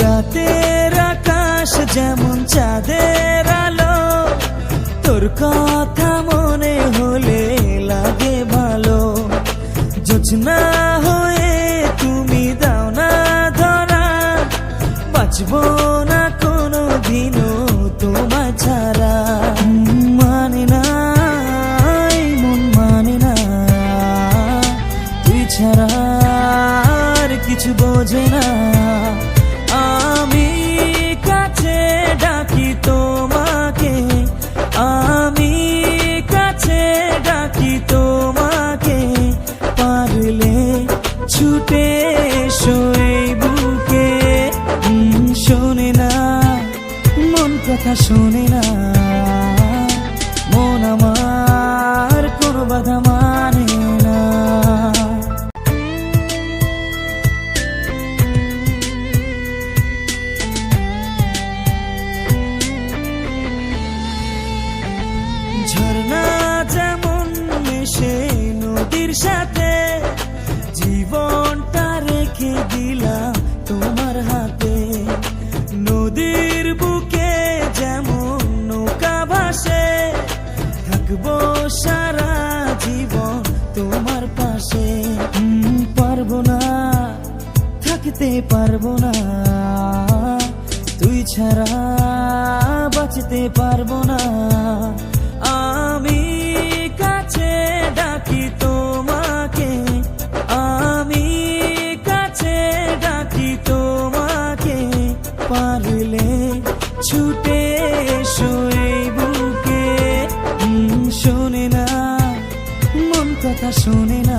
রাতের আকাশ যেমন চাঁদের আলো, তোর কথা মনে হলে লাগে ভালো। যোজনা হয়ে তুমি দাও না ধরা, বাঁচব না কোনো দিনও তোমার ছাড়া। মানে না মন মানে না, তুই ছাড়া আর কিছু বোঝে না। ডাকি তোমাকে পারলে ছুটে শোয় বুকে। শোনে না, মন কথা শোনে না। মন আমার কোনো বাধা মানে না। ঝর্ণা সাথে জীবনটা রেখে দিলাম তোমার হাতে। নদীর বুকে যেমন নৌকা ভাসে, থাকব সারা জীবন তোমার পাশে। পারব না, থাকতে পারব না, তুই ছাড়া বাঁচতে পারব না। আমি কাছে ডাকি তোমাকে ছুটে বুকে। শোনে না মন কথা শোনে না।